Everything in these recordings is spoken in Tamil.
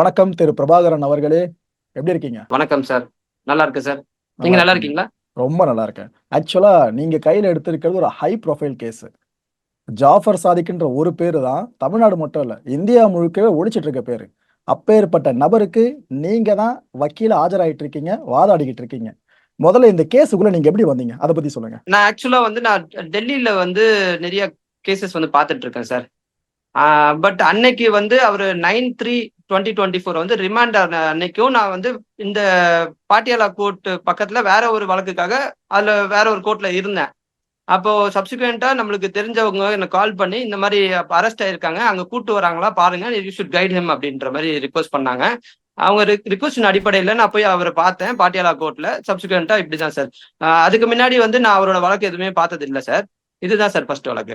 வணக்கம் திரு பிரபாகரன் அவர்களே. எப்படி இருக்கீங்க? வணக்கம் சார் நல்லா இருக்கு சார் நீங்க நல்லா இருக்கீங்களா? ரொம்ப நல்லா இருக்கேன். ஆக்சுவலா நீங்க கையில எடுத்திருக்கிறது ஒரு ஹை ப்ரொஃபைல் கேஸ் ஜாஃபர் சாதிக்ன்ற ஒரு பேரு தான் தமிழ்நாடு மட்டும் இல்ல இந்தியா முழுக்கவே ஒழிச்சிட்டு இருக்க பேரு. அப்பேற்பட்ட நபருக்கு நீங்க தான் வக்கீல ஆஜராயிட்டு இருக்கீங்க வாதாடிக்கிட்டு இருக்கீங்க. முதல்ல இந்த கேஸுக்குள்ள நீங்க எப்படி வந்தீங்க? அதை பத்தி சொல்லுங்க. நான் ஆக்சுவலா வந்து நான் டெல்லியில வந்து நிறைய கேசஸ் வந்து பார்த்துட்டு இருக்கேன் சார் பட் அன்னைக்கு வந்து அவர் nine three twenty twenty four வந்து ரிமாண்ட் அன்னைக்கும் நான் வந்து இந்த பாட்டியாலா கோர்ட் பக்கத்துல வேற ஒரு வழக்குக்காக அதுல வேற ஒரு கோர்ட்ல இருந்தேன். அப்போ சப்சிக்வெண்டா நம்மளுக்கு தெரிஞ்சவங்க என்ன கால் பண்ணி இந்த மாதிரி அரெஸ்ட் ஆயிருக்காங்க அங்க கூட்டு வராங்களா பாருங்க யூ ஷுட் கைட் ஹிம் அப்படின்ற மாதிரி ரிக்வஸ்ட் பண்ணாங்க. அவங்க ரிக்வஸ்டின் அடிப்படையில் நான் போய் அவரை பார்த்தேன் பாட்டியாலா கோர்ட்ல சப்சிக்வெண்டா இப்படிதான் சார். அதுக்கு முன்னாடி வந்து நான் அவரோட வழக்கு எதுவுமே பார்த்தது இல்லை சார். இதுதான் சார் ஃபர்ஸ்ட் வழக்கு.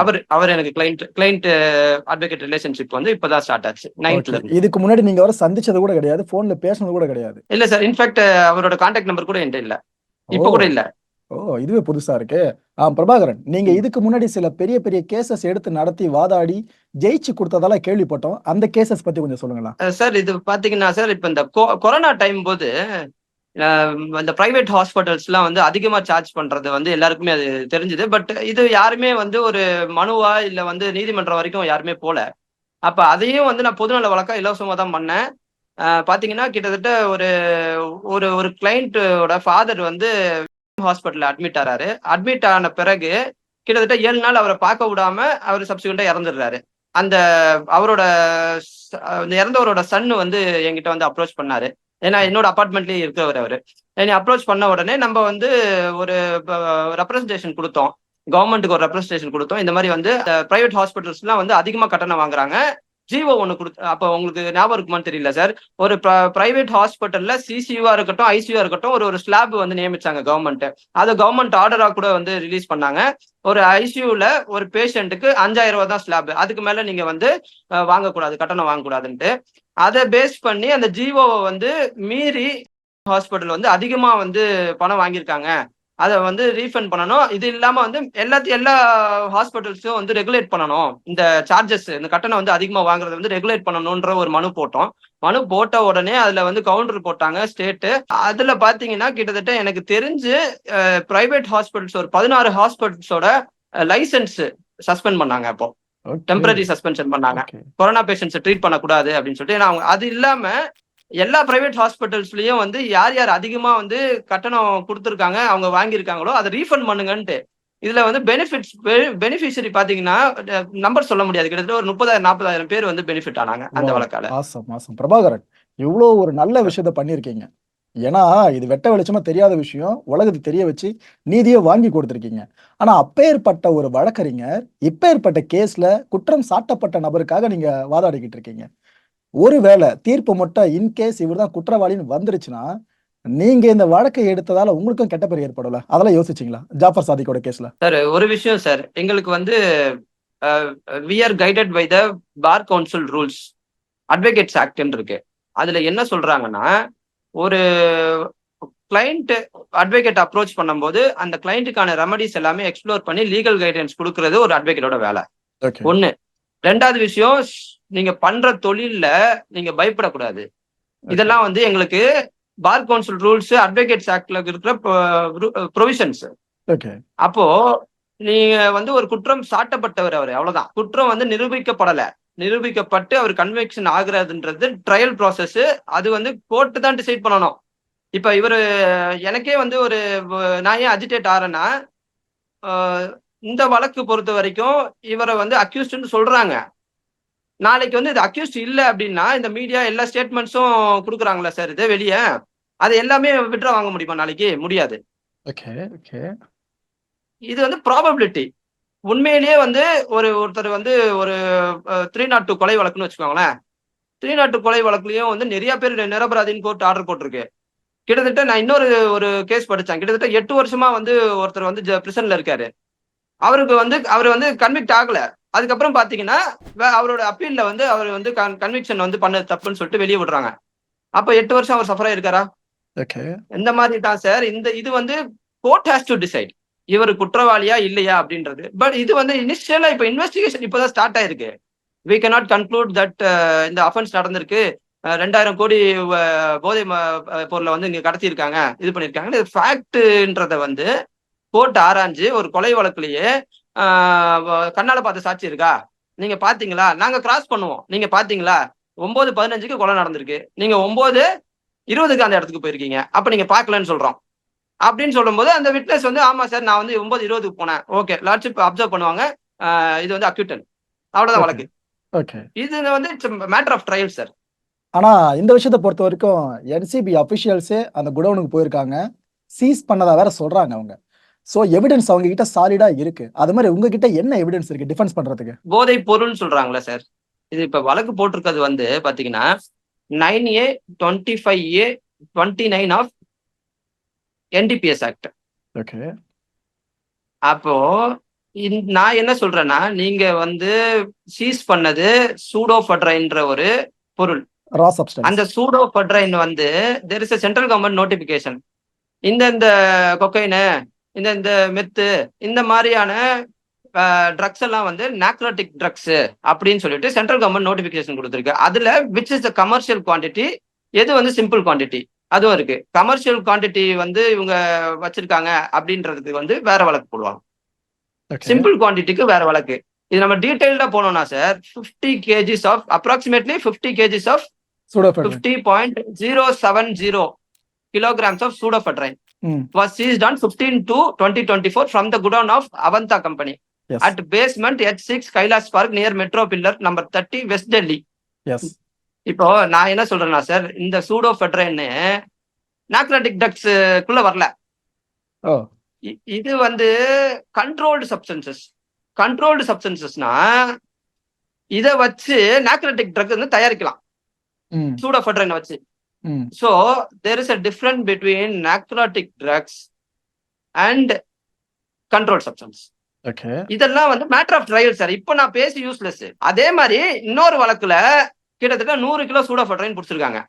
அவர் அவர் எனக்கு கிளைண்ட் கிளைண்ட் அட்வொகேட் ரிலேஷன்ஷிப் வந்து இப்பதான் ஸ்டார்ட் ஆச்சு. நைன்த்ல இதுக்கு முன்னாடி நீங்க அவரை சந்திச்சது கூட கிடையாது போன்ல பேசினது கூட கிடையாது. இல்ல சார் இன்ஃபேக்ட் அவரோட கான்டாக்ட் நம்பர் கூட என்கிட்ட இல்ல. இப்ப கூட இல்ல. ஓ இதுவே புதுசா இருக்கு. ஆ பிரபாகரன் நீங்க இதுக்கு முன்னாடி சில பெரிய பெரிய கேசஸ் எடுத்து நடத்தி வாதாடி ஜெயிச்சு கொடுத்ததால கேள்விப்பட்டோம். அந்த கேசஸ் பத்தி கொஞ்சம் சொல்லுங்களா சார் இது பாத்தீங்கன்னா சார் இப்ப இந்த கொரோனா டைம் போது இந்த பிரைவேட் ஹாஸ்பிட்டல்ஸ்லாம் வந்து அதிகமாக சார்ஜ் பண்ணுறது வந்து எல்லாருக்குமே அது தெரிஞ்சுது. பட் இது யாருமே வந்து ஒரு மனுவா இல்லை வந்து நீதிமன்றம் வரைக்கும் யாருமே போல. அப்போ அதையும் வந்து நான் பொதுநல வழக்கம் இலவசமாக தான் பண்ணேன். பார்த்தீங்கன்னா கிட்டத்தட்ட ஒரு ஒரு ஒரு கிளைண்ட்டோட ஃபாதர் வந்து ஹாஸ்பிட்டலில் அட்மிட் ஆறாரு. அட்மிட் ஆன பிறகு கிட்டத்தட்ட ஏழு நாள் அவரை பார்க்க விடாம அவர் சப்சிக்வெண்டா இறந்துடுறாரு. அந்த அவரோட இறந்தவரோட சன்னு வந்து என்கிட்ட வந்து அப்ரோச் பண்ணாரு. ஏன்னா என்னோட அப்பார்ட்மெண்ட்லயே இருக்கிறவர் அவரு. என்னை அப்ரோச் பண்ண உடனே நம்ம வந்து ஒரு ரெப்ரஸன்டேஷன் கொடுத்தோம். கவர்மெண்ட்டுக்கு ஒரு ரெப்ரஸன்டேஷன் கொடுத்தோம். இந்த மாதிரி வந்து பிரைவேட் ஹாஸ்பிட்டல்ஸ்லாம் வந்து அதிகமாக கட்டணம் வாங்குறாங்க. ஜிஓ ஒன்று கொடுத்து அப்போ உங்களுக்கு ஞாபகம் இருக்குமான்னு தெரியல சார். ஒரு பிரைவேட் ஹாஸ்பிட்டல்ல சிசியூவா இருக்கட்டும் ஐசியூவா இருக்கட்டும் ஒரு ஒரு ஸ்லாப் வந்து நியமிச்சாங்க கவர்மெண்ட் அதை கவர்மெண்ட் ஆர்டரா கூட வந்து ரிலீஸ் பண்ணாங்க. ஒரு ஐசியூல ஒரு பேஷண்ட்டுக்கு அஞ்சாயிரம் ரூபா தான் ஸ்லாப் அதுக்கு மேல நீங்க வந்து வாங்கக்கூடாது கட்டணம் வாங்கக்கூடாதுன்ட்டு. அதை பேஸ் பண்ணி அந்த ஜிஓவை வந்து மீறி ஹாஸ்பிட்டல் வந்து அதிகமா வந்து பணம் வாங்கியிருக்காங்க. அதை வந்து ரீஃபண்ட் பண்ணணும். இது இல்லாம வந்து எல்லாத்தையும் எல்லா ஹாஸ்பிட்டல்ஸும் வந்து ரெகுலேட் பண்ணணும். இந்த சார்ஜஸ் இந்த கட்டணம் வந்து அதிகமா வாங்குறத வந்து ரெகுலேட் பண்ணணும்ன்ற ஒரு மனு போட்டோம். மனு போட்ட உடனே அதுல வந்து கவுண்டர் போட்டாங்க ஸ்டேட்டு அதுல பாத்தீங்கன்னா கிட்டத்தட்ட எனக்கு தெரிஞ்சு பிரைவேட் ஹாஸ்பிட்டல்ஸ் ஒரு பதினாறு ஹாஸ்பிட்டல்ஸோட லைசன்ஸ் சஸ்பெண்ட் பண்ணாங்க அப்போ. டெம்பரரி சஸ்பென்ஷன் பண்ணாங்க. கொரோனா பேஷண்ட்ஸ் ட்ரீட் பண்ணக்கூடாது அப்படின்னு சொல்லிட்டு ஏன்னா அவங்க அது இல்லாம எல்லா பிரைவேட் ஹாஸ்பிட்டல்ஸ்லயும் வந்து யார் யார் அதிகமா வந்து கட்டணம் கொடுத்துருக்காங்க அவங்க வாங்கியிருக்காங்களோ அதை ரீஃபண்ட் பண்ணுங்கன்ட்டு. இதுல வந்து பெனிஃபிட்ஸ் பெனிஃபிஷரி பாத்தீங்கன்னா நம்பர் சொல்ல முடியாது. கிட்டத்தட்ட ஒரு முப்பதாயிரம் நாற்பதாயிரம் பேர் வந்து பெனிஃபிட் ஆனாங்க அந்த வழக்கால. பிரபாகரன் இவ்வளவு ஒரு நல்ல விஷயத்த பண்ணிருக்கீங்க ஏன்னா இது வெட்ட வெளிச்சமா தெரியாத விஷயம். உலகத்துக்கு தெரிய வச்சு நீதியை வாங்கி கொடுத்துருக்கீங்க. ஆனா அப்பேற்பட்ட ஒரு வழக்கறிஞர் இப்பேற்பட்ட கேஸ்ல குற்றம் சாட்டப்பட்ட நபருக்காக நீங்க வாதாடிக்கிட்டு இருக்கீங்க. ஒருவேளை தீர்ப்பு மட்டும் இன்கேஸ் இவர் தான் குற்றவாளின்னு வந்துருச்சுன்னா நீங்க இந்த வழக்கை எடுத்ததால உங்களுக்கும் கெட்ட பேர் ஏற்படல அதெல்லாம் யோசிச்சீங்களா? ஜாஃபர் சாதிக்கோட கேஸ்ல. சார் ஒரு விஷயம் சார். எங்களுக்கு வந்து we are guided by the bar council rules advocates ஆக்ட்னு இருக்கு. அதுல என்ன சொல்றாங்கன்னா ஒரு கிளைண்ட் அட்வொகேட் அப்ரோச் பண்ணும்போது அந்த கிளைண்ட்டுக்கான ரெமடிஸ் எல்லாமே எக்ஸ்ப்ளோர் பண்ணி லீகல் கைடன்ஸ் கொடுக்கறது ஒரு அட்வொகேட்டோட வேலை. ஒண்ணு. ரெண்டாவது விஷயம் நீங்க பண்ற தொழில்ல நீங்க பயப்படக்கூடாது. இதெல்லாம் வந்து எங்களுக்கு பார் கவுன்சில் ரூல்ஸ் அட்வொகேட்ஸ் ஆக்ட்ல இருக்கிற ப்ரொவிஷன்ஸ் அப்போ நீங்க வந்து ஒரு குற்றம் சாட்டப்பட்டவர் அவர் அவ்வளவுதான். குற்றம் வந்து நிரூபிக்கப்படல. நிரூபிக்கப்பட்டு அவர் கன்வெக்ஷன் ஆகுறதுன்றது ட்ரையல் ப்ராசஸ் அது வந்து கோர்ட்டு தான் டிசைட் பண்ணணும். இப்ப இவர் எனக்கே வந்து ஒரு நான் ஏன் அஜிடேட் ஆறேன்னா இந்த வழக்கு பொறுத்த வரைக்கும் இவரை வந்து அக்யூஸ்ட்னு சொல்றாங்க. நாளைக்கு வந்து இது அக்யூஸ்ட் இல்லை அப்படின்னா இந்த மீடியா எல்லா ஸ்டேட்மெண்ட்ஸும் கொடுக்குறாங்களா சார் இது வெளியே? அது எல்லாமே விட்ரா வாங்க முடியுமா நாளைக்கு? முடியாது. இது வந்து ப்ராபபிலிட்டி உண்மையிலேயே வந்து ஒரு ஒருத்தர் வந்து ஒரு த்ரீ நாட் டூ கொலை வழக்குன்னு வச்சுக்கோங்களேன். த்ரீ நாட் டூ கொலை வழக்குலயும் வந்து நிறைய பேர் நிரபராதின்னு கோர்ட் ஆர்டர் போட்டிருக்கு. கிட்டத்தட்ட நான் இன்னொரு ஒரு கேஸ் படித்தேன் கிட்டத்தட்ட எட்டு வருஷமா வந்து ஒருத்தர் வந்து பிரிசன்ல இருக்காரு. அவருக்கு வந்து அவர் வந்து கன்விக்ட் ஆகல. அதுக்கப்புறம் பாத்தீங்கன்னா அவரோட அப்பீல்ல வந்து அவர் வந்து கன்விக்ஷன் வந்து பண்ண தப்புன்னு சொல்லிட்டு வெளியே விடுறாங்க. அப்ப எட்டு வருஷம் அவர் சஃபரா இருக்காரா இந்த மாதிரி தான் சார். இந்த இது வந்து கோர்ட் ஹேஸ் டு டிசைட் இவர் குற்றவாளியா இல்லையா அப்படின்றது. பட் இது வந்து இனிஷியலா இப்ப இன்வெஸ்டிகேஷன் இப்பதான் ஸ்டார்ட் ஆயிருக்கு. வி கேனாட் கன்க்ளூட் தட் இந்த அஃபென்ஸ் நடந்திருக்கு. Uh, ரெண்டாயிரம் கோடி போதை ம- பொருளை வந்து இங்க கடத்தியிருக்காங்க. இது பண்ணியிருக்காங்க. இது ஃபேக்ட்ன்றத வந்து கோர்ட் ஆராய்ஞ்சு ஒரு கொலை வழக்குலயே கண்ணால பார்த்த சாட்சி இருக்கா நீங்க பாத்தீங்களா நாங்க கிராஸ் பண்ணுவோம். நீங்க பாத்தீங்களா ஒன்பது பதினஞ்சுக்கு கொலை நடந்திருக்கு. நீங்க ஒன்பது இருபதுக்கு அந்த இடத்துக்கு போயிருக்கீங்க. அப்ப நீங்க பாக்கலன்னு சொல்றோம். அப்படின்னு சொல்லும்போது அந்த விட்னஸ் வந்து ஆமா சார் நான் வந்து ஒன்பது இருபதுக்கு போனேன். ஓகே லார்ட்ஷிப் அப்சர்வ் பண்ணுவாங்க. இது வந்து அக்யூட்டன் அவ்வளவுதான். வழக்கு. ஓகே இது வந்து மேட்டர் ஆஃப் ட்ரையல் சார் ஆனா இந்த விஷயத்தை பொறுத்த வரைக்கும் என்சிபி அபிஷியல்ஸே அந்த குடோனுக்கு போயிருக்காங்க. சீஸ் பண்ணதா வேற சொல்றாங்க அவங்க. சோ எவிடன்ஸ் அவங்க கிட்ட சாலிடா இருக்கு. அது மாதிரி உங்ககிட்ட என்ன எவிடன்ஸ் இருக்கு டிஃபென்ஸ் பண்றதுக்கு? போதை பொருள்னு சொல்றாங்களே சார் இது இப்ப வழக்கு போட்டிருக்கிறது வந்து பாத்தீங்கன்னா nine A twenty five A twenty nine of NDPS act okay அப்போ நான் என்ன சொல்றேன்னா நீங்க வந்து சீஸ் பண்ணது சூடோஃபட்ரைன்ற ஒரு பொருள். அந்த சூடோஃபட்ரைன் வந்து there is central government notification இந்த இந்த கொக்கைனு இந்த இந்த மெத்து இந்த மாதிரியான ட்ரக்ஸ் எல்லாம் வந்து நாக்ரோட்டிக் ட்ரக்ஸ் அப்படின்னு சொல்லிட்டு சென்ட்ரல் கவர்மெண்ட் நோட்டிபிகேஷன் கொடுத்துருக்கு. அதுல which is the commercial quantity எது வந்து சிம்பிள் குவாண்டிட்டி அதுவும் இருக்கு. கமர்ஷியல் குவாண்டிட்டி வந்து இவங்க வச்சிருக்காங்க அப்படின்றதுக்கு வந்து வேற வழக்கு போடுவாங்க. சிம்பிள் குவாண்டிட்டிக்கு வேற வழக்கு. இது நம்ம டீடைல்டா போனோம்னா sir fifty kgs of approximately fifty kgs of pseudoephedrine. Fifty point zero seven zero kilograms of pseudoephedrine ம். was seized on 15 to 2024 from the godown of Avanta company yes at basement H6 Kailash Park near Metro Pillar number 30 West Delhi. Yes இப்போ நான் என்ன சொல்றேன்னா சார் இந்த சூடோஃபெட்ரைன் நாக்ராட்டிக் ட்ரக்ஸ் குள்ள வரல. இது வந்து கண்ட்ரோல்டு சப்ஸ்டன்சஸ் கண்ட்ரோல்டு சப்ஸ்டன்சஸ்னா இதை வச்சு நாக்ராட்டிக் ட்ரக் வந்து தயாரிக்கலாம். ம். சூடோஃபெட்ரைனை வச்சு. there is a difference between narcotic drugs and controlled substance. Okay இதெல்லாம் வந்து மேட்டர் ஆஃப் ட்ரையல் சார் இப்போ நான் பேசி யூஸ்லெஸ் அதே மாதிரி இன்னொரு வழக்குல கிட்டத்தட்ட நூறு கிலோ சூடாஃபட்ரைன் பிடிச்சிருக்காங்க.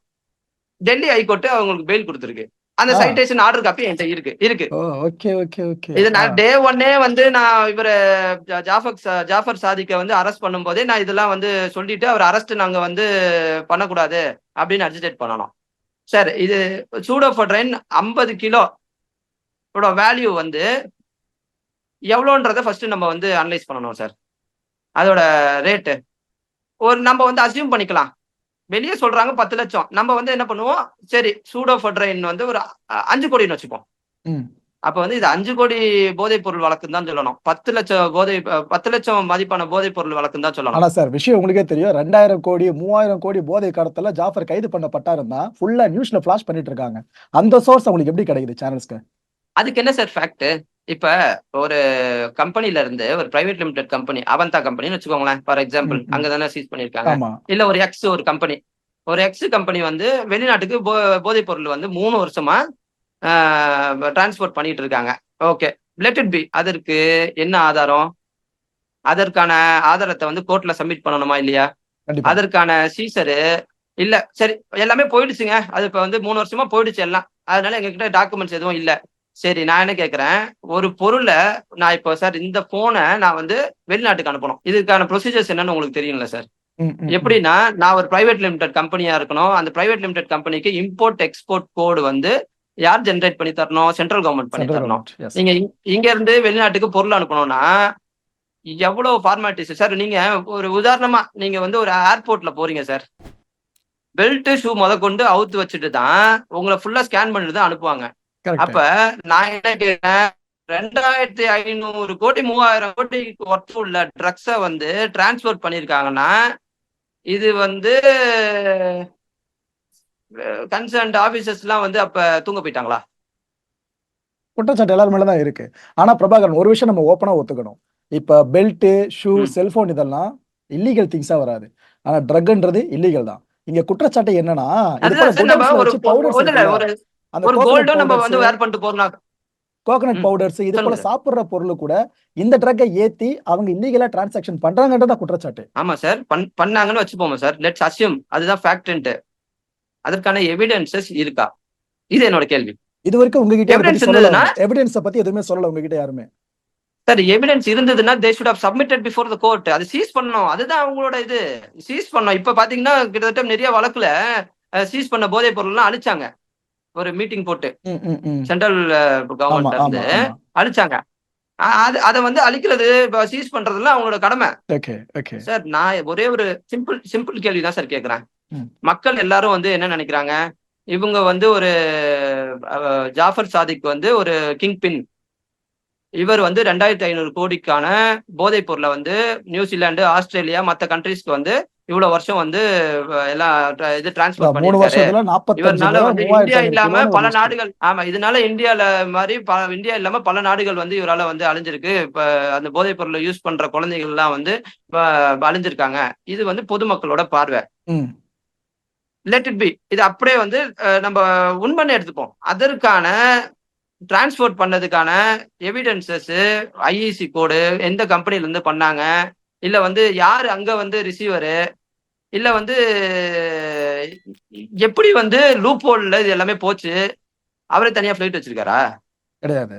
டெல்லி ஹைகோர்ட் அவங்களுக்கு பெயில் கொடுத்துருக்கு. அந்த. சைட்டேஷன் ஆர்டர் காப்பி என்கிட்ட இருக்கு இருக்கு. ஓகே ஓகே ஓகே இது நான் டே ஒன்னே வந்து நான் இவரு ஜாஃபர் ஜாஃபர் சாதிக்க வந்து அரெஸ்ட் பண்ணும்போதே நான் இதெல்லாம் வந்து சொல்லிட்டு அவர் அரெஸ்ட் நாங்க வந்து பண்ணக்கூடாது அப்படின்னு அஜிடேட் பண்ணணும். சார் இது சூடோஃபட்ரைன் ஐம்பது கிலோ வேல்யூ வந்து எவ்வளோன்றத ஃபர்ஸ்ட் நம்ம வந்து அனலைஸ் பண்ணணும் சார் அதோட ரேட்டு ஒரு நம்ம வந்து அசியூம் பண்ணிக்கலாம். வெளியே சொல்றாங்க பத்து லட்சம். நம்ம வந்து என்ன பண்ணுவோம்? சரி சூடோஃபட்ரைன் வந்து ஒரு அஞ்சு கோடின்னு வச்சுப்போம். அப்ப வந்து இது அஞ்சு கோடி போதைப் பொருள் வழக்குன்னு தான் சொல்லணும். பத்து லட்சம் போதை பத்து லட்சம் மதிப்பான போதைப் பொருள் வழக்குன்னு தான் சொல்லணும். ஆனா சார் விஷயம் உங்களுக்கே தெரியும். ரெண்டாயிரம் கோடி மூவாயிரம் கோடி போதை கடத்தல ஜாஃபர் கைது பண்ணப்பட்டாருன்னா ஃபுல்லா நியூஸ்ல ஃபிளாஷ் பண்ணிட்டு இருக்காங்க. அந்த சோர்ஸ் உங்களுக்கு எப்படி கிடைக்குது சேனல்ஸ்க்கு அதுக்கு என்ன சார் ஃபேக்ட் இப்ப ஒரு கம்பெனில இருந்து ஒரு பிரைவேட் லிமிடெட் கம்பெனி அவந்தா கம்பெனின்னு வச்சுக்கோங்களேன் ஃபார் எக்ஸாம்பிள். அங்கதானே சீஸ் பண்ணிருக்காங்க. இல்ல ஒரு எக்ஸ் ஒரு கம்பெனி ஒரு எக்ஸ் கம்பெனி வந்து வெளிநாட்டுக்கு போ போதைப் பொருள் வந்து மூணு வருஷமா டிரான்ஸ்போர்ட் பண்ணிட்டு இருக்காங்க. ஓகே லெட் பி அதற்கு என்ன ஆதாரம்? அதற்கான ஆதாரத்தை வந்து கோர்ட்ல சப்மிட் பண்ணணுமா இல்லையா? அதற்கான சீசரு இல்ல சரி எல்லாமே போயிடுச்சுங்க. அது இப்ப வந்து மூணு வருஷமா போயிடுச்சு எல்லாம். அதனால எங்ககிட்ட டாக்குமெண்ட்ஸ் எதுவும் இல்ல. சரி நான் என்ன கேக்குறேன்? ஒரு பொருளை நான் இப்போ சார் இந்த போனை நான் வந்து வெளிநாட்டுக்கு அனுப்பணும். இதுக்கான ப்ரொசீஜர்ஸ் என்னன்னு உங்களுக்கு தெரியும்ல சார். எப்படின்னா நான் ஒரு பிரைவேட் லிமிடெட் கம்பெனியா இருக்கணும். அந்த பிரைவேட் லிமிடெட் கம்பெனிக்கு இம்போர்ட் எக்ஸ்போர்ட் கோடு வந்து யார் ஜென்ரேட் பண்ணி தரணும்? சென்ட்ரல் கவர்மெண்ட் பண்ணி தரணும். நீங்க இங்க- இருந்து வெளிநாட்டுக்கு பொருள் அனுப்பணும்னா எவ்வளவு ஃபார்மாலிட்டிஸ் சார் நீங்க ஒரு உதாரணமா நீங்க வந்து ஒரு ஏர்போர்ட்ல போறீங்க சார். பெல்ட் ஷூ முத கொண்டு அவுத்து வச்சுட்டு தான் உங்களை ஃபுல்லா ஸ்கேன் பண்ணிட்டு தான் அனுப்புவாங்க. அப்ப நான் என்ன கேட்டேன்? ரெண்டாயிரத்தி ஐநூறு கோடி மூவாயிரம் கோடி ஒர்த் உள்ள ட்ரக்ஸை வந்து டிரான்ஸ்போர்ட் பண்ணிருக்காங்கன்னா இது வந்து கன்சர்ன்ட் ஆபீசர்ஸ் எல்லாம் வந்து அப்ப தூங்க போயிட்டாங்களா? குற்றச்சாட்டு எல்லாரும் மேல தான் இருக்கு. ஆனா பிரபாகரன் ஒரு விஷயம் நம்ம ஓப்பனா ஒத்துக்கணும். இப்ப பெல்ட் ஷூ. செல்போன் இதெல்லாம் இல்லீகல் திங்ஸா வராது. ஆனா ட்ரக்ன்றது இல்லீகல் தான். இங்க குற்றச்சாட்டு என்னன்னா அந்த கோல்டும் நம்ம வந்து வேர் பண்ணிட்டு போறோம்னா கோகனட். பவுடர்ஸ் இது போல. சாப்பிடுற பொருள் கூட இந்த ட்ரக்கை ஏத்தி அவங்க இல்லீகலா டிரான்சாக்ஷன் பண்றாங்கன்றதா குற்றச்சாட்டு. ஆமா சார் பண் பண்ணாங்கன்னு வச்சுப்போம் சார் லெட்ஸ் அசியூம் அதுதான் ஃபேக்ட்ன்ட்டு அதற்கான எவிடன்சஸ் இருக்கா? இது என்னோட கேள்வி. இது வரைக்கும் உங்ககிட்ட இருந்ததுன்னா- எவிடன்ஸ பத்தி எதுவுமே சொல்லல உங்ககிட்ட யாருமே. சார் எவிடன்ஸ் இருந்ததுன்னா they should have submitted before the court அது சீஸ் பண்ணணும். அதுதான் அவங்களோட இது. சீஸ் பண்ணணும். இப்ப பாத்தீங்கன்னா கிட்டத்தட்ட நிறைய வழக்குல சீஸ் பண்ண போதைப் பொருள்லாம் அழிச்சாங்க. ஒரு மீட்டிங் போட்டு. சென்ட்ரல் இருந்து ஆமா அழிச்சாங்க அது அதை வந்து அழிக்கிறது சீஸ் பண்றதுலாம் அவங்களோட கடமை. சார் நான் ஒரே ஒரு சிம்பிள் சிம்பிள் கேள்வி தான் சார் கேட்குறேன். மக்கள் எல்லாரும் வந்து என்ன நினைக்கிறாங்க? இவங்க வந்து ஒரு ஜாஃபர் சாதிக் வந்து ஒரு கிங் பின் இவர் வந்து ரெண்டாயிரத்தி ஐநூறு கோடிக்கான போதைப் பொருளை வந்து நியூசிலாந்து ஆஸ்திரேலியா மற்ற கண்ட்ரீஸ்க்கு வந்து இவ்வளவு வருஷம் வந்து எல்லாம் இது டிரான்ஸ்போர்ட் மூணு பண்ணிருக்காரு இவர்னால வந்து இந்தியா இல்லாம பல. நாடுகள் ஆமா இதனால இந்தியால மாதிரி இந்தியா இல்லாம பல நாடுகள் வந்து இவரால வந்து அழிஞ்சிருக்கு. இப்ப அந்த போதைப் பொருளை யூஸ் பண்ற குழந்தைகள் எல்லாம் வந்து அழிஞ்சிருக்காங்க. இது வந்து பொதுமக்களோட பார்வை. லெட் இட் பி இது அப்படியே வந்து நம்ம உண்மைன்னு எடுத்துப்போம். அதற்கான டிரான்ஸ்போர்ட் பண்ணதுக்கான எவிடன்சஸ் ஐஇசி கோடு எந்த கம்பெனில இருந்து பண்ணாங்க இல்ல வந்து யாரு அங்க வந்து ரிசீவரு இல்ல வந்து எப்படி வந்து லூப் ஹோல்ல இது எல்லாமே போச்சு? அவரே தனியா ஃபிளைட் வச்சிருக்காரா? கிடையாது.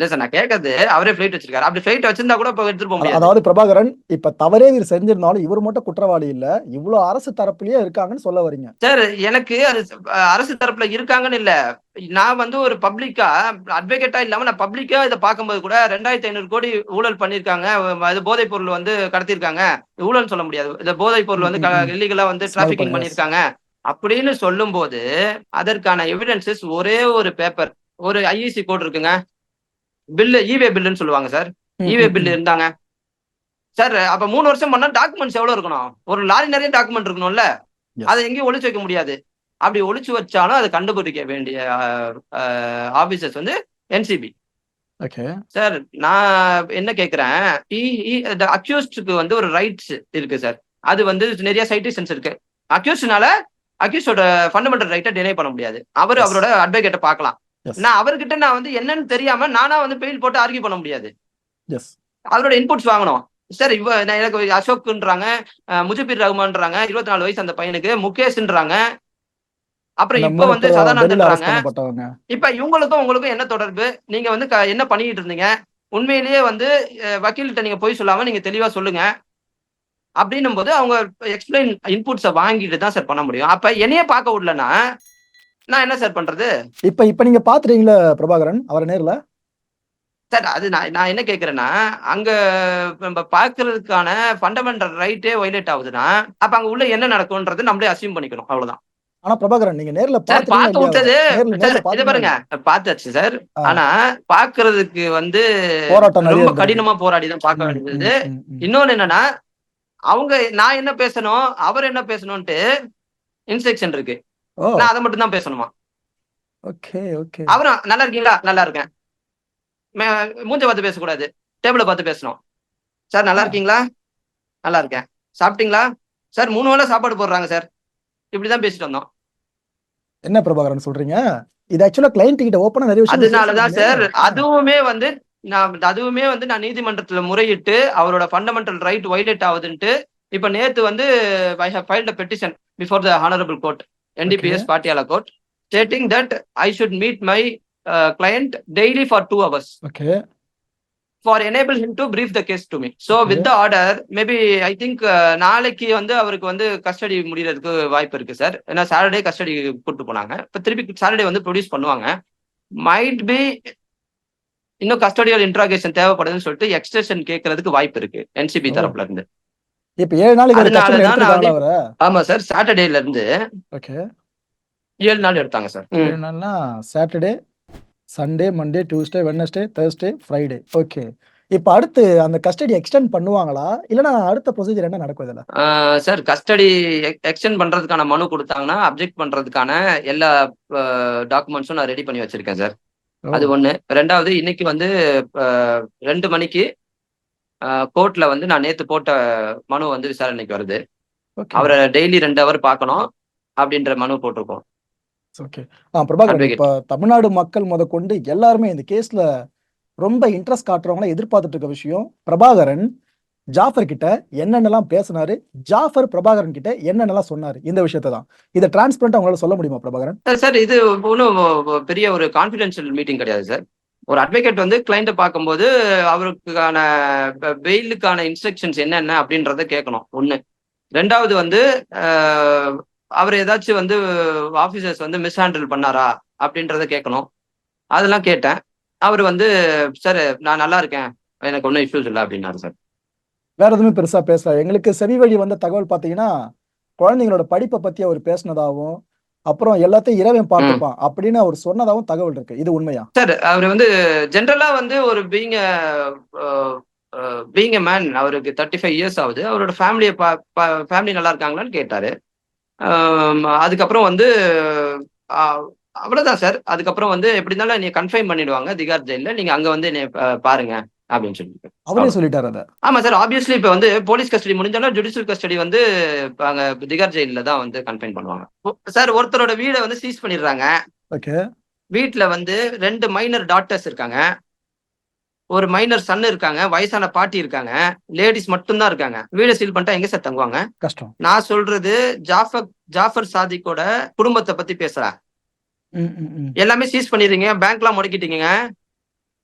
இல்ல சார் நான் கேட்கறது அவரே ஃபிளைட் வச்சிருக்காரு. அப்படி ஃபிளைட் வச்சிருந்தா கூட இப்ப எடுத்துட்டு போக அதாவது பிரபாகரன் இப்ப தவறே இவர் செஞ்சிருந்தாலும் இவர் மட்டும் குற்றவாளி இல்ல இவ்வளவு அரசு தரப்புலயே இருக்காங்கன்னு சொல்ல வரீங்க. சார் எனக்கு அது அரசு தரப்புல இருக்காங்கன்னு இல்ல. நான் வந்து ஒரு பப்ளிக்கா அட்வொகேட்டா இல்லாம நான் பப்ளிக்கா இதை பார்க்கும்போது கூட ரெண்டாயிரத்தி ஐநூறு கோடி ஊழல் பண்ணிருக்காங்க அது போதைப் பொருள் வந்து கடத்திருக்காங்க ஊழல் சொல்ல முடியாது. இந்த போதைப் பொருள் வந்து. இல்லீகலா வந்து டிராபிகிங். பண்ணிருக்காங்க அப்படின்னு சொல்லும்போது அதற்கான எவிடன்சஸ் ஒரே ஒரு பேப்பர் ஒரு ஐஇசி கோட் இருக்குங்க. பில்லு இவே பில்லுன்னு சொல்லுவாங்க சார் இவே ம், பில் ம். இருந்தாங்க. சார் அப்ப மூணு வருஷம் பண்ணா டாக்குமெண்ட்ஸ் எவ்வளவு இருக்கணும்? ஒரு லாரி நிறைய டாக்குமெண்ட் இருக்கணும்ல. அதை எங்கேயும் ஒளிச்சு வைக்க முடியாது. அப்படி ஒளிச்சு வச்சாலும் அதை கண்டுபிடிக்க வேண்டிய ஆபீசர்ஸ் வந்து என்சிபி ஓகே சார் நான் என்ன கேக்குறேன்? அக்யூஸ்டுக்கு வந்து ஒரு ரைட்ஸ் இருக்கு சார் அது வந்து நிறைய சைட்டிசன்ஸ் இருக்கு. அக்யூஸ்ட்னால அக்யூஸ்டோட ஃபண்டமெண்டல் ரைட்டை டினை பண்ண முடியாது. அவர். அவரோட அட்வொகேட்டை பார்க்கலாம். நான் அவர்கிட்ட நான் வந்து என்னன்னு தெரியாம நானா வந்து பெயில் போட்டு ஆர்கியூ பண்ண முடியாது. அவரோட இன்புட்ஸ் வாங்கணும். சார் இவ நான் எனக்கு அசோக்குன்றாங்க அஹ் முஜிபுர் ரஹ்மான்றாங்க இருபத்தி நாலு வயசு அந்த பையனுக்கு முகேஷ்ன்றாங்க. அப்புறம் இப்ப வந்து சதானந்தன்றாங்க. இப்ப இவங்களுக்கும் உங்களுக்கும் என்ன தொடர்பு? நீங்க வந்து என்ன பண்ணிட்டு இருந்தீங்க உண்மையிலேயே வந்து வக்கீல்கிட்ட நீங்க போய் சொல்லாம நீங்க தெளிவா சொல்லுங்க. அப்படின்னும் போது அவங்க எக்ஸ்பிளைன் இன்புட்ஸை வாங்கிட்டு தான் சார் பண்ண முடியும். அப்ப என்னையே பார்க்க விடலன்னா நான் என்ன சார் பண்றது? இப்ப இப்ப நீங்க பாத்துறீங்களா பிரபாகரன் அவரை நேர்ல? சார் அது நான் நான் என்ன கேக்குறேன்னா அங்க நம்ம பார்க்கறதுக்கான ஃபண்டமெண்டல் ரைட்டே வயலேட் ஆகுதுன்னா அப்ப அங்க உள்ள என்ன நடக்கும்ன்றது நம்மளே அசியூம் பண்ணிக்கணும். அவ்வளவுதான். ஆனா பிரபாகரன் நீங்க நேர்ல பார்த்து விட்டது. இதை பாருங்க. பார்த்தாச்சு சார். ஆனா பாக்குறதுக்கு வந்து ரொம்ப. கடினமா போராடி தான் பார்க்க வேண்டியது. இன்னொன்னு என்னன்னா அவங்க நான் என்ன பேசணும் அவர் என்ன பேசணும்ட்டு இன்ஸ்ட்ரக்ஷன் இருக்கு. நான் அதை மட்டும் தான் பேசணுமா? Okay okay. அவரும் நல்லா இருக்கீங்களா? நல்லா இருக்கேன். மூஞ்ச பார்த்து பேசக்கூடாது. டேபிள பார்த்து பேசணும். சார் நல்லா இருக்கீங்களா? நல்லா இருக்கேன். சாப்பிட்டீங்களா? சார் மூணு வேளை சாப்பாடு போடுறாங்க சார் இப்படிதான் பேசிட்டு வந்தோம். என்ன பிரபாகரன் சொல்றீங்க? இது ஆக்சுவலா கிளைண்ட் கிட்ட ஓப்பனா நிறைய விஷயம் அதனாலதான் சார் அதுவுமே வந்து நான் அதுவுமே வந்து நான் நீதிமன்றத்துல முறையிட்டு அவரோட ஃபண்டமெண்டல் ரைட் வைலேட் ஆகுதுன்ட்டு இப்ப நேத்து வந்து I have filed petition before the honourable court NDPS Patiala court stating that I should meet my client daily for two hours okay for enable him to brief the case to me so. With the order maybe I think நாளைக்கு வந்து அவருக்கு வந்து கஸ்டடி முடியறதுக்கு வாய்ப்பு இருக்கு சார் ஏன்னா சாட்டர்டே கஸ்டடி கூட்டு போனாங்க. இப்போ திருப்பி சாட்டர்டே வந்து ப்ரொடியூஸ் பண்ணுவாங்க. மைட் பி இன்னும் கஸ்டடியல் இன்ட்ராகேஷன் தேவைப்படுதுன்னு சொல்லிட்டு எக்ஸ்டென்ஷன் கேட்கறதுக்கு வாய்ப்பு இருக்கு என்சிபி. தரப்புல இருந்து. இப்ப ஏழு நாளைக்கு ஆமா சார் சாட்டர்டேல இருந்து ஓகே ஏழு நாள் எடுத்தாங்க சார் ஏழு நாள்னா Saturday Sunday Monday Tuesday Wednesday Thursday Friday okay இப்ப அடுத்து அந்த கஸ்டடி எக்ஸ்டெண்ட் பண்ணுவாங்களா? இல்லனா அடுத்த ப்ரொசீஜர் என்ன நடக்கும் இதுல? சார் கஸ்டடி எக்ஸ்டெண்ட் பண்றதுக்கான மனு கொடுத்தாங்கன்னா அப்ஜெக்ட் பண்றதுக்கான எல்லா டாக்குமெண்ட்ஸும் நான் ரெடி பண்ணி வச்சிருக்கேன் சார் அது ஒண்ணு. ரெண்டாவது இன்னைக்கு வந்து ரெண்டு மணிக்கு கோர்ட்ல வந்து நான் நேத்து போட்ட மனு வந்து விசாரணைக்கு வருது. அவரை டெய்லி ரெண்டு ஹவர் பார்க்கணும் அப்படின்ற மனு போட்டிருக்கோம். ஓகே. Ah Advocate. இப்ப தமிழ்நாடு மக்கள் முதற்கொண்டு எல்லாருமே இந்த கேஸ்ல ரொம்ப இன்ட்ரெஸ்ட் காட்டுறவங்கள எதிர்பார்த்துட்டு இருக்க விஷயம் பிரபாகரன் ஜாஃபர் கிட்ட என்னென்னலாம் பேசினாரு ஜாஃபர் பிரபாகரன் கிட்ட என்னென்னலாம் சொன்னாரு இந்த விஷயத்தை தான். இதை டிரான்ஸ்பரண்டா உங்களால சொல்ல முடியுமா பிரபாகரன்? சார் இது ஒன்றும் பெரிய ஒரு கான்ஃபிடென்ஷியல் மீட்டிங் கிடையாது சார். ஒரு அட்வொகேட் வந்து கிளைண்ட்டை பார்க்கும்போது அவருக்கான பெயிலுக்கான இன்ஸ்ட்ரக்ஷன்ஸ் என்னென்ன அப்படின்றத கேட்கணும். ஒன்று ரெண்டாவது வந்து அவர் ஏதாச்சும் வந்து ஆஃபீஸர்ஸ் வந்து மிஸ் ஹேண்டில் பண்ணாரா அப்படின்றத கேட்கணும். அதெல்லாம் கேட்டேன். அவர் வந்து சார் நான் நல்லா இருக்கேன். எனக்கு ஒன்றும் இஷ்யூஸ் இல்லை அப்படின்னாரு சார் வேற எதுவுமே பெருசா பேசல. எங்களுக்கு செவி வழி வந்த தகவல் பார்த்தீங்கன்னா குழந்தைங்களோட படிப்பை பத்தி அவர் பேசினதாகவும் அப்புறம் எல்லாத்தையும் இறைவன் பார்த்துப்பான் அப்படின்னு அவர் சொன்னதாகவும் தகவல் இருக்கு. இது உண்மையா? சார் அவர் வந்து ஜென்ரலா வந்து ஒரு பீங் பீங் எ மேன் அவருக்கு தேர்ட்டி ஃபைவ் இயர்ஸ் ஆகுது. அவரோட ஃபேமிலியை ஃபேமிலி நல்லா இருக்காங்களான்னு கேட்டாரு. அதுக்கப்புறம் வந்து ஆஹ், அவ்வளவுதான் சார். அதுக்கப்புறம் வந்து எப்படி இருந்தாலும் நீ கன்ஃபைன் பண்ணிடுவாங்க. திகார் ஜெயில நீங்க அங்க வந்து என்னை பாருங்க. அப்படின்னு சொல்லிட்டு. அவரே சொல்லிட்டாரு அதை. ஆமா சார் ஆப்வியஸ்லி இப்ப வந்து போலீஸ் கஸ்டடி முடிஞ்சாலும் ஜுடிஷியல் கஸ்டடி வந்து அங்க திகார் ஜெயில தான் வந்து கன்ஃபைன் பண்ணுவாங்க. சார் ஒருத்தரோட வீடை வந்து சீஸ் பண்ணிடுறாங்க. ஓகே. வீட்ல வந்து ரெண்டு மைனர் டாட்டர்ஸ் இருக்காங்க. ஒரு மைனர் சன் இருக்காங்க வயசான பாட்டி இருக்காங்க லேடிஸ் மட்டும்தான் இருக்காங்க. வீடு சீல் பண்ணிட்டா எங்க சார் தங்குவாங்க? கஷ்டம். நான் சொல்றது ஜாஃபர் ஜாஃபர் சாதிக்கோட குடும்பத்தை பத்தி பேசுறேன். எல்லாமே சீஸ் பண்ணிடுறீங்க பேங்க்லாம் முடக்கிட்டீங்க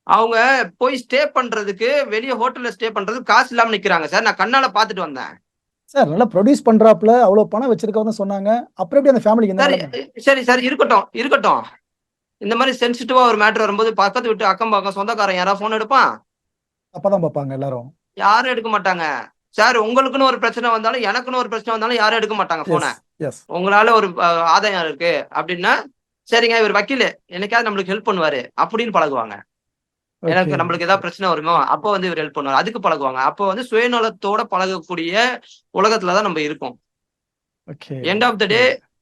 அவங்க போய் ஸ்டே பண்றதுக்கு வெளியே ஹோட்டல்ல ஸ்டே பண்றதுக்கு காசு இல்லாம நிக்கிறாங்க. சார் நான் கண்ணால பாத்துட்டு வந்தேன். சார் நல்லா ப்ரொடியூஸ் பண்றாப்ல அவ்வளவு பணம் வச்சிருக்கவங்க சொன்னாங்க. அப்புறம் எப்படி அந்த ஃபேமிலிக்கு சரி? சரி இருக்கட்டும் இருக்கட்டும். இந்த மாதிரி சென்சிட்டிவா ஒரு மேட்டர் வரும்போது பக்கத்து விட்டு அக்கம் பக்கம் சொந்தக்காரன் யாராவது போன் எடுப்பான்? அப்பதான் பார்ப்பாங்க எல்லாரும். யாரும் எடுக்க மாட்டாங்க. சார் உங்களுக்குன்னு ஒரு பிரச்சனை வந்தாலும் எனக்குன்னு ஒரு பிரச்சனை வந்தாலும் யாரும் எடுக்க மாட்டாங்க போனை உங்களால ஒரு ஆதாயம் இருக்கு. அப்படின்னா சரிங்க இவர் வக்கீல். என்னைக்காவது நம்மளுக்கு ஹெல்ப் பண்ணுவாரு. அப்படின்னு பழகுவாங்க. எனக்கு நம்மளுக்கு ஏதாவது பிரச்சனை வருமோ அப்போ வந்து இவர் ஹெல்ப் பண்ணுவார். அதுக்கு பழகுவாங்க. அப்போ வந்து சுயநலத்தோட பழகக்கூடிய உலகத்துலதான் நம்ம இருக்கோம். Okay end of the day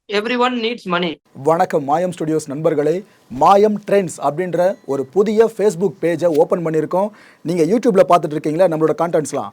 every one needs money வணக்கம் மாயம் ஸ்டுடியோஸ் நண்பர்களே. மாயம் ட்ரெண்ட்ஸ் அப்படின்ற ஒரு புதிய ஃபேஸ்புக் பேஜை ஓப்பன் பண்ணியிருக்கோம். நீங்கள் யூடியூப்பில் பார்த்துட்டு இருக்கீங்களா? நம்மளோட கான்டென்ட்ஸ்லாம்